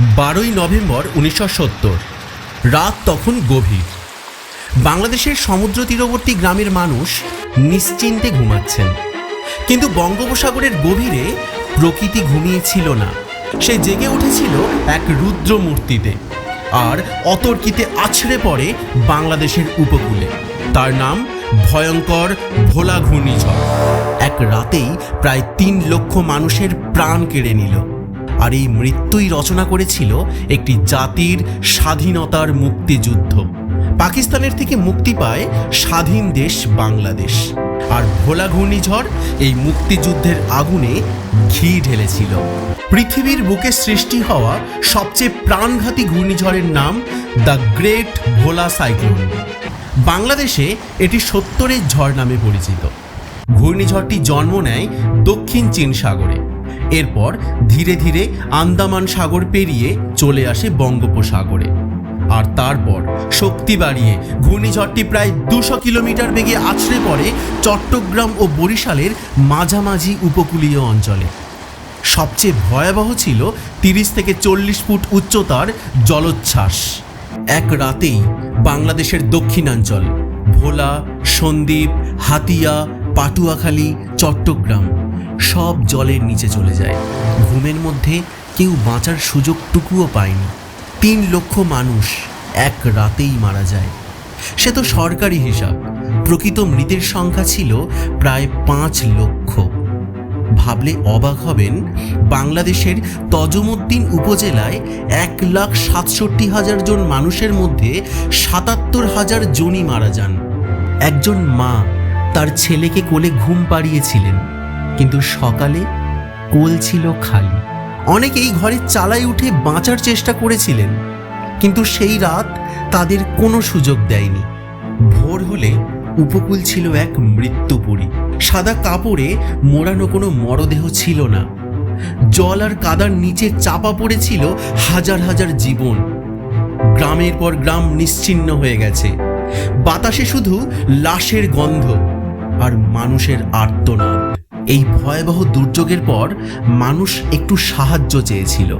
বারোই নভেম্বর উনিশশো সত্তর। রাত তখন গভীর। বাংলাদেশের সমুদ্র তীরবর্তী গ্রামের মানুষ নিশ্চিন্তে ঘুমাচ্ছেন। কিন্তু বঙ্গোপসাগরের গভীরে প্রকৃতি ঘুমিয়েছিল না। সে জেগে উঠেছিল এক রুদ্র মূর্তিতে আর অতর্কিতে আছড়ে পড়ে বাংলাদেশের উপকূলে। তার নাম ভয়ঙ্কর ভোলা ঘূর্ণিঝড়। এক রাতেই প্রায় তিন লক্ষ মানুষের প্রাণ কেড়ে নিল। আর এই মৃত্যুই রচনা করেছিল একটি জাতির স্বাধীনতার মুক্তিযুদ্ধ। পাকিস্তানের থেকে মুক্তি পায় স্বাধীন দেশ বাংলাদেশ। আর ভোলা ঘূর্ণিঝড় এই মুক্তিযুদ্ধের আগুনে ঘি ঢেলেছিল। পৃথিবীর বুকে সৃষ্টি হওয়া সবচেয়ে প্রাণঘাতী ঘূর্ণিঝড়ের নাম দ্য গ্রেট ভোলা সাইক্লোন। বাংলাদেশে এটি সত্তরের ঝড় নামে পরিচিত। ঘূর্ণিঝড়টি জন্ম নেয় দক্ষিণ চীন সাগরে। এরপর ধীরে ধীরে আন্দামান সাগর পেরিয়ে চলে আসে বঙ্গোপসাগরে। আর তারপর শক্তি বাড়িয়ে ঘূর্ণিঝড়টি প্রায় দুশো কিলোমিটার বেগে আছড়ে পড়ে চট্টগ্রাম ও বরিশালের মাঝামাঝি উপকূলীয় অঞ্চলে। সবচেয়ে ভয়াবহ ছিল তিরিশ থেকে চল্লিশ ফুট উচ্চতার জলোচ্ছ্বাস। এক রাতেই বাংলাদেশের দক্ষিণাঞ্চল, ভোলা, সন্দ্বীপ, হাতিয়া, পাটুয়াখালী, চট্টগ্রাম সব জলের নিচে চলে যায়। ঘুমের মধ্যে কেউ বাঁচার সুযোগটুকুও পায়নি। তিন লক্ষ মানুষ এক রাতেই মারা যায়। সে তো সরকারি হিসাব। প্রকৃত মৃতের সংখ্যা ছিল প্রায় পাঁচ লক্ষ। ভাবলে অবাক হবেন, বাংলাদেশের তজমুদ্দিন উপজেলায় এক লাখ সাতষট্টি হাজার জন মানুষের মধ্যে সাতাত্তর হাজার জনই মারা যান। একজন মা তার ছেলেকে কোলে ঘুম পাড়িয়েছিলেন। কিন্তু সকালে কোল ছিল খালি। অনেকেই ঘরে চালায় উঠে বাঁচার চেষ্টা করেছিলেন, কিন্তু সেই রাত তাদের কোনো সুযোগ দেয়নি। ভোর হলে উপকূল ছিল এক মৃত্যুপুরী। সাদা কাপড়ে মোড়ানো কোনো মরদেহ ছিল না। জল আর কাদার নিচে চাপা পড়েছিল হাজার হাজার জীবন। গ্রামের পর গ্রাম নিশ্চিহ্ন হয়ে গেছে। বাতাসে শুধু লাশের গন্ধ আর মানুষের আর্তনাদ। এই ভয়াবহ দুর্যোগের পর মানুষ একটু সাহায্য চেয়েছিল।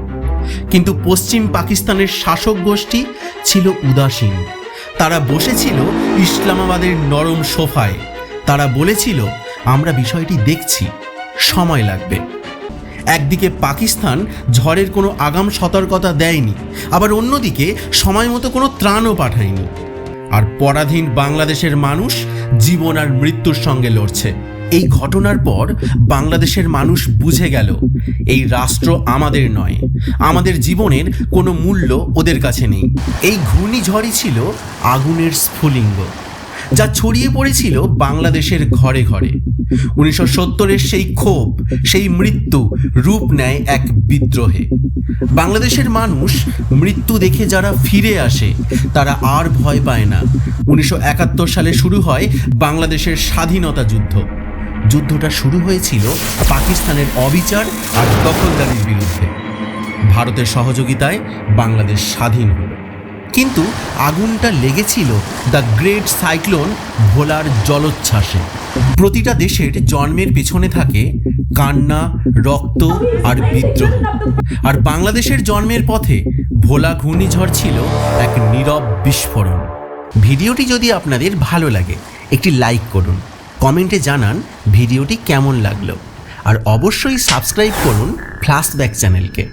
কিন্তু পশ্চিম পাকিস্তানের শাসক গোষ্ঠী ছিল উদাসীন। তারা বসেছিল ইসলামাবাদের নরম সোফায়। তারা বলেছিল, আমরা বিষয়টি দেখছি, সময় লাগবে। একদিকে পাকিস্তান ঝড়ের কোনো আগাম সতর্কতা দেয়নি, আবার অন্যদিকে সময় মতো কোনো ত্রাণও পাঠায়নি। আর পরাধীন বাংলাদেশের মানুষ জীবন আর মৃত্যুর সঙ্গে লড়ছে। এই ঘটনার পর বাংলাদেশের মানুষ বুঝে গেল, এই রাষ্ট্র আমাদের নয়। আমাদের জীবনের কোনো মূল্য ওদের কাছে নেই। এই ঘূর্ণিঝড়ই ছিল আগুনের স্ফুলিঙ্গ, যা ছড়িয়ে পড়েছিল বাংলাদেশের ঘরে ঘরে। উনিশশো সত্তরের সেই ক্ষোভ, সেই মৃত্যু রূপ নেয় এক বিদ্রোহে। বাংলাদেশের মানুষ মৃত্যু দেখে যারা ফিরে আসে, তারা আর ভয় পায় না। উনিশশো একাত্তর সালে শুরু হয় বাংলাদেশের স্বাধীনতা যুদ্ধ। যুদ্ধটা শুরু হয়েছিল পাকিস্তানের অবিচার আর দখলদারির বিরুদ্ধে। ভারতের সহযোগিতায় বাংলাদেশ স্বাধীন হলো। কিন্তু আগুনটা লেগেছিল দ্য গ্রেট সাইক্লোন ভোলার জলোচ্ছ্বাসে। প্রতিটা দেশের জন্মের পেছনে থাকে কান্না, রক্ত আর বিদ্রোহ। আর বাংলাদেশের জন্মের পথে ভোলা ঘূর্ণিঝড় ছিল এক নীরব বিস্ফোরণ। ভিডিওটি যদি আপনাদের ভালো লাগে, একটি লাইক করুন। কমেন্টে জানান ভিডিওটি কেমন লাগল। আর অবশ্যই সাবস্ক্রাইব করুন ফ্লাশব্যাক চ্যানেলকে।